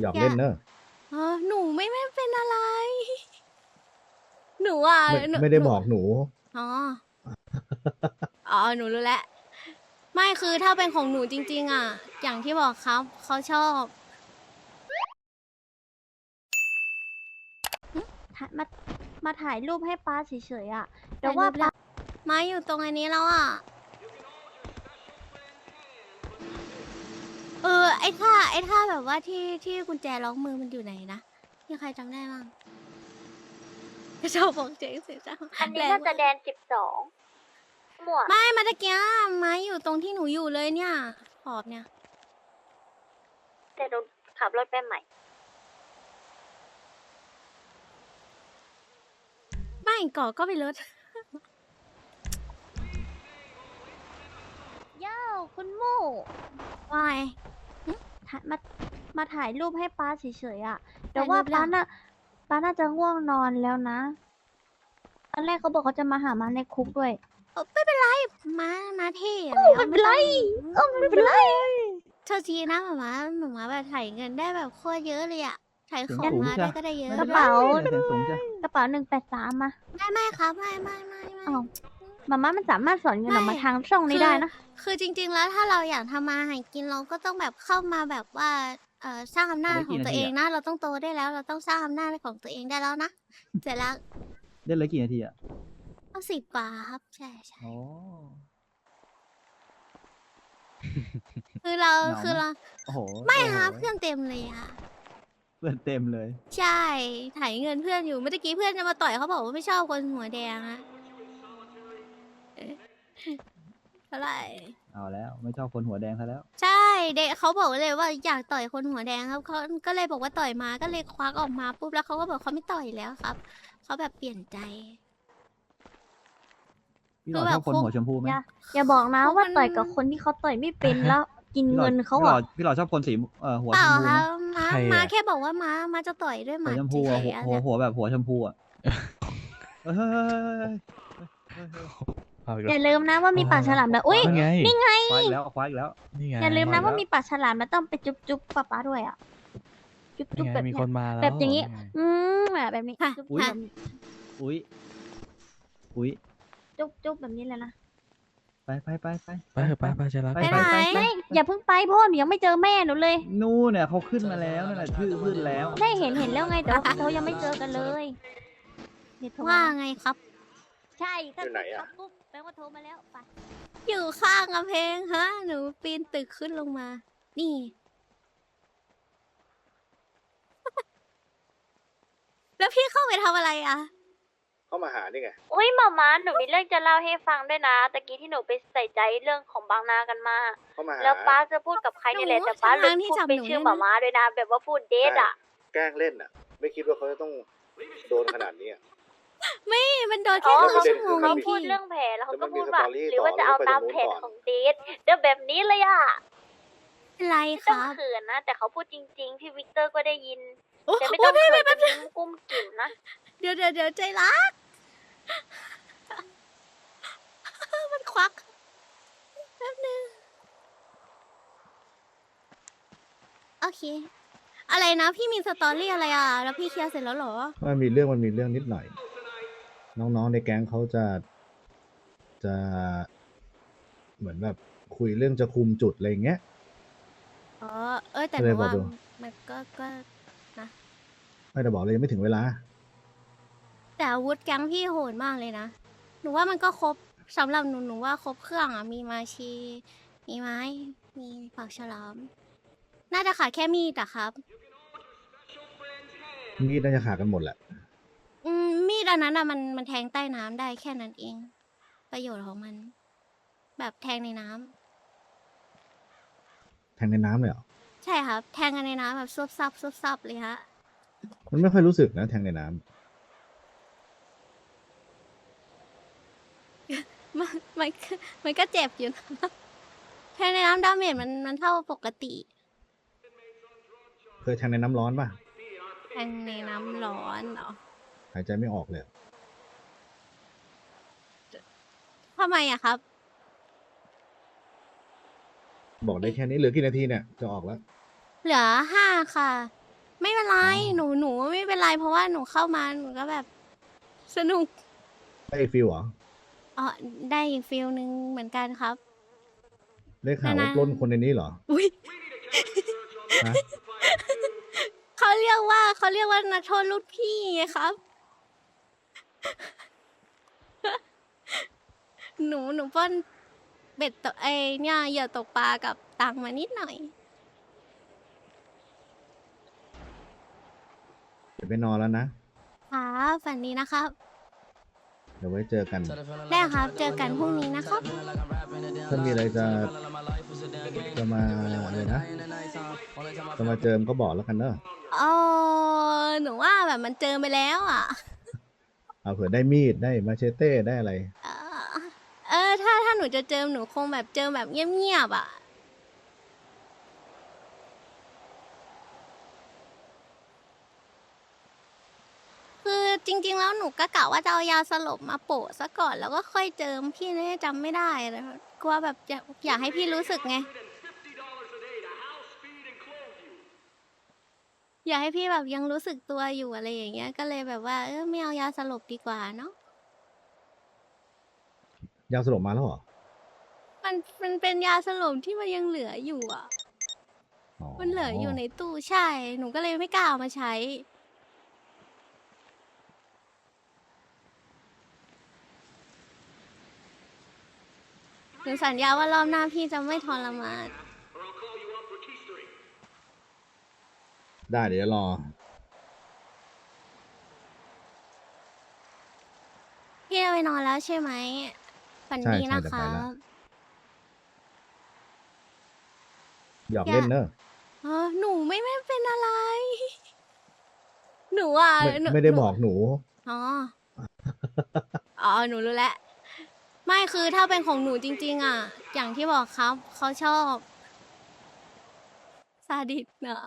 หยอกเล่นเนอะเออหนูไม่ไม่เป็นอะไร หนูอะไม่หนูไม่ได้หนูบอกหนู อ๋อ อ๋อ หนูรู้แล้ว ไม่คือถ้าเป็นของหนูจริง ๆ อะ อย่างที่บอกครับ เขาชอบถ่ายมามาถ่ายรูปให้ป้าเฉยๆอะ แต่ว่าถ่ายรูปแล้ป้าวมาอยู่ตรงอันนี้แล้วอะ เออ ไอ้ท่าไอ้ท่าแบบว่าที่ที่กุญแจล็อกมือมันอยู่ไหนนะมีใครจำได้บ้างชอบบอกเจ๊เสียจังอันนี้แรงน่าจะมกแดนสิบสองหมวดไม่มาตะเกียไม้อยู่ตรงที่หนูอยู่เลยเนี่ยขอบเนี่ยแต่หนูขับรถไปใหม่ ไม่ก่อก็ไปรถเย้าคุณหมู่วาย ถ่ายมามาถ่ายรูปให้ป้าเฉยๆอะ แต่ถ่ายรูปว่าแล้วป้าน่ะป้าน่าจะง่วงนอนแล้วนะ ตอนแรกเขาบอกเขาจะมาหามาในคุกด้วยเออไม่เป็นไรมามาเท่อะโอ้ไม่เป็นไรเออไม่เป็นไรเธอทีนะหมามาหมามาแบบถ่ายเงินได้แบบโคตรเยอะเลยอะถ่ายของสูงมาใช่ได้ก็ได้เยอะกระเป๋าเสียงสูงจ้ะกระเป๋าหนึ่งแปดสามมาไม่ไม่ครับไม่ไม่ไม่ไม่อ้าว มาม่ามันสามารถสอนเงินออกมาไม่ทางช่องนี้คือได้นะ คือจริง ๆ แล้วถ้าเราอยากทำมาหากินเราก็ต้องแบบเข้ามาแบบว่าเออสร้างอำนาจของตัวเองนะ เราต้องโตได้แล้ว เราต้องสร้างอำนาจของตัวเองได้แล้วนะเสร็จแล้วเล่นเลยกี่นาทีอะก็สิบกว่าครับใช่ใช่ อ๋อ คือเราเหงาไหม คือเราโอ้โหไม่โอ้โหครับเพื่อนเต็มเลยค่ะเพื่อนเต็มเลย ใช่ถ่ายเงินเพื่อนอยู่เมื่อกี้เพื่อนจะมาต่อยเขาบอกว่าไม่ชอบคนหัวแดงอะ เอ๊ะเท่าไหร่เอาแล้ว ไม่ชอบคนหัวแดงซะแล้ว ใช่เด็กเขาบอกเลยว่าอยากต่อยคนหัวแดงครับเขาก็เลยบอกว่าต่อยมาก็เลยควักออกมาปุ๊บแล้วเขาก็บอกเขาไม่ต่อยแล้วครับเขาแบบเปลี่ยนใจ พี่หล่อคือแบบชอบคนคุกหัวชมพูไหมอย่าอย่าบอกนะเพราะว่ามันต่อยกับคนที่เขาต่อยไม่เป็นแล้ว กินพี่หล่อเงินเขาพี่หล่อะพี่หล่อชอบคนสีเอ่อหัวเปชล่ามพูคไหมรับมาใครอะมาแค่บอกว่ามามาจะต่อยด้วยหหัมาวชมพูเฉอะยหัวๆอะหัวเนี่ยหัวแบบหัวชมพูอะเฮ้ยเฮ้ยเฮ้ยเฮ้ยเฮ้ยเอาอีกอแล้วย่าลืมนะว่ามีปากฉลามนะอุ้ยนั่นไงนี่ไง คว้าอีกแล้วคว้าอีกแล้ว นี่ไงอย่าลืมนะมาแล้วว่ามีปากฉลามแล้วต้องไปจุ๊บจุ๊บป๊าป๊าด้วยอะ จุ๊บนี่จุ๊บไงแบบมีเนี้คย นมาแล้วแบบอย่างงี้นี่ไงอืมแบบนี้ค่ะจุ๊บอุ๊ย แบบอุ้ยอุ้ยจุ๊บจุ๊บแบบนี้เลยนะไปไปไปไป ไปเถอะไปไปใจรักไปไปไป ไหนไปไม่อย่าเพิ่งไปเพราะว่าหนูยังไม่เจอแม่หนูเลย นู่นเนี่ยเขาขึ้นมาแล้วนั่นแหละชื่อขึ้นแล้ว ได้เห็นเห็นแล้วไงแต่ว่าเขายังไม่เจอกันเลยเดี๋ยวโทรว่ามาไงครับ ใช่ถ้าอยู่ไหนอะ ทักปุ๊บแปลว่าโทรมาแล้วไปอยู่ข้างกำแพงฮะ หนูปีนตึกขึ้นลงมา นี่ แล้วพี่เข้าไปทำอะไรอะ เข้ามาหานี่ไง อุ้ยหมาม้าหนูมีเรื่องจะเล่าให้ฟังด้วยนะตะกี้ที่หนูไปใส่ใจเรื่องของบางนากันมา เข้ามาหา แล้วป้าจะพูดกับใครนี่แหละหนูแต่ป้าลืทางมที่พูดจับเป็นหนูชื่อเนี่ยหมานะม้าด้วยนะ แบบว่าพูดเดทอะ แกล้งเล่นอะ ไม่คิดว่าเขาจะต้องโดนขนาดนี้อะ นี่มันโดนอ๋แค่อครึ่งเขาชั่วโมงเขาเองพูดพี่เรื่องแผลแล้วเขาแล้วมัก็นมีพูดว่าสตอรี่หรือว่าต่อจะเอาแล้วก็ตามไปแผตรงนู้นนก่อนของเดทเดี๋ยวแบบนี้เลยอะเป็นไรไม่คต้องรับเขินนะ แต่เขาพูดจริง ๆ พี่วิกเตอร์ก็ได้ยิน โอ้แต่ไม่โหต้องพี่เขิไม่นแป๊บจะยิ้มกุ้มกิ่มนะ เดี๋ยวเดี๋ยวเดี๋ยวใจรัก มันควักแป๊บนึงโอเค อะไรนะ พี่มีสตอรี่อะไรอะ แล้วพี่เคลียร์เสร็จแล้วเหรอ มันมีเรื่องมันมีเรื่องนิดหน่อย น้องๆในแก๊งเขาจะจะเหมือนแบบคุยเรื่องจะคุมจุดอะไรอย่างเงี้ย อ๋อ เอ้ยแต่หก็เลนูยบอกว่าดูมันก็ก็ไม่ได้บอกเลยยังไม่ถึงเวลา แต่อาวุธแก๊งพี่โหดมากเลยนะ หนูว่ามันก็ครบสำหรับหนูหนูว่าครบเครื่องอะมีมาชี มีไม้ มีปากฉลาม น่าจะขาดแค่มีดอะครับ มีดน่าจะขาดกันหมดแหละอืมมี ดอันนั้นอะมันมันแทงใต้น้ำได้แค่นั้นเอง ประโยชน์ของมัน แบบแทงในน้ำแทงในน้ำเลยเหรอ ใช่ครับ แทงกันในน้ำแบบซุบซับซุบซับเลยฮะ มันไม่ค่อยรู้สึกนะแทงในน้ำมันมันก็มันก็เจ็บอยู่นะแทงในน้ำดาเมจมันมันเท่าปกติ เคยแทงในน้ำร้อนป่ะ แทงในน้ำร้อนเหรอ หายใจไม่ออกเลย ทำไมอะครับ บอกได้แค่นี้เหลือกี่นาทีเนี่ยจะออกแล้ว เหลือห้าค่ะ ไม่เป็นไร อ๋อ หนูหนูไม่เป็นไร เพราะว่าหนูเข้ามาหนูก็แบบ สนุกได้ฟิลเหรออ๋อได้อีกฟิลหนึ่งเหมือนกันครับ ได้ข่าวว่านานาปล้นคนในนี้เหรออุ้ยฮะเขาเรียกว่าเขาเรียกว่านักโทษรุ่นพี่ไงครับ หนูหนูปล้นเบ็ดตกไอเนี่ยเหยื่อตกปลากับตังค์มานิดหน่อย เดี๋ยวไปนอนแล้วนะ ครับฝันดีนะครับ เดี๋ยวไว้เจอกัน ได้ครับ เจอกันพรุ่งนี้นะครับ ถ้ามีอะไรจะจะมาอะไรนะ จะมาเจิมก็บอกแล้วกันเนอะเออหนูว่าแบบมันเจอไปแล้วอะ เอาเผื่อได้มีดได้มาเชเต้ได้อะไร เออเออถ้าถ้า หนูจะเจอหนูคงแบบเจอแบบเงียบๆอะคือจริง ๆ แล้วหนูก็กะว่าจะเอายาสลบมาโปะซะก่อนแล้วก็ค่อยเจิมพี่เนี่ยจำไม่ได้เลยกลัวแบบอยากอยากให้พี่รู้สึกไง อยากให้พี่แบบยังรู้สึกตัวอยู่อะไรอย่างเงี้ย ก็เลยแบบว่าเออไม่เอายาสลบดีกว่าเนาะยาสลบมาแล้วเหรอ มันมันเป็นยาสลบที่มันยังเหลืออยู่อะ มันเหลืออยู่ในตู้ใช่ หนูก็เลยไม่กล้าเอามาใช้ หนูสัญญาว่ารอบหน้าพี่จะไม่ทรมาน ได้เดี๋ยวรอ พี่จะไปนอนแล้วใช่ไหมฝันใช่ดีใช่นะเดี๋ยวคไปรัแล้ว บ หยอกอย่าเล่นเนอะอ๋อหนูไม่ไม่เป็นอะไร หนูอะไม่หนูไม่ได้หนูบอกหนู อ๋อ อ๋อ หนูรู้แล้ว ไม่คือถ้าเป็นของหนูจริง ๆ อะ อย่างที่บอกครับ เขาชอบซาดิสเนอะ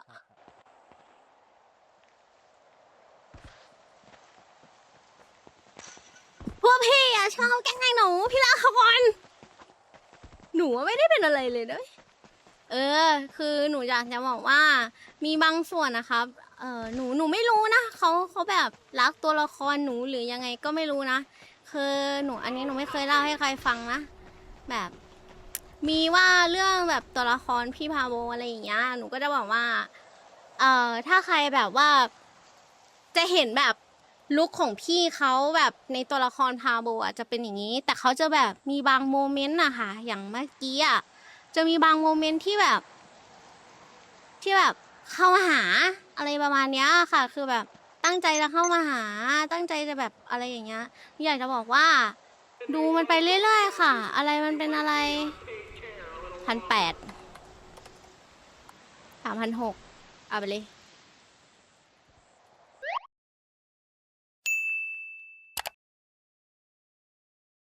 พวกพี่อะชอบแกล้งหนู พี่ลาคอนหนูไม่ได้เป็นอะไรเลยนะเเออ คือหนูอยากจะบอกว่า มีบางส่วนนะครับ เออหนูหนูไม่รู้นะเขาเขาแบบรักตัวละครหนูหรือยังไงก็ไม่รู้นะคือหนูอันนี้หนูไม่เคยเล่าให้ใครฟังนะแบบ มีว่าเรื่องแบบตัวละครพี่พาโบอะไรอย่างเงี้ยหนูก็จะบอกว่า เอ่อถ้าใครแบบว่า จะเห็นแบบลุคของพี่เขาแบบในตัวละครพาโบอะจะเป็นอย่างนี้ แต่เขาจะแบบมีบางโมเมนต์อะค่ะอย่างเมื่อกี้อะ จะมีบางโมเมนต์ที่แบบ ที่แบบเข้ามาหาอะไรประมาณเนี้ยค่ะ คือแบบตั้งใจจะเข้ามาหา ตั้งใจจะแบบอะไรอย่างเงี้ยอยากจะบอกว่า ดูมันไปเรื่อยๆค่ะ อะไรมันเป็นอะไรพันแปดสามพันหกเอาไปเลย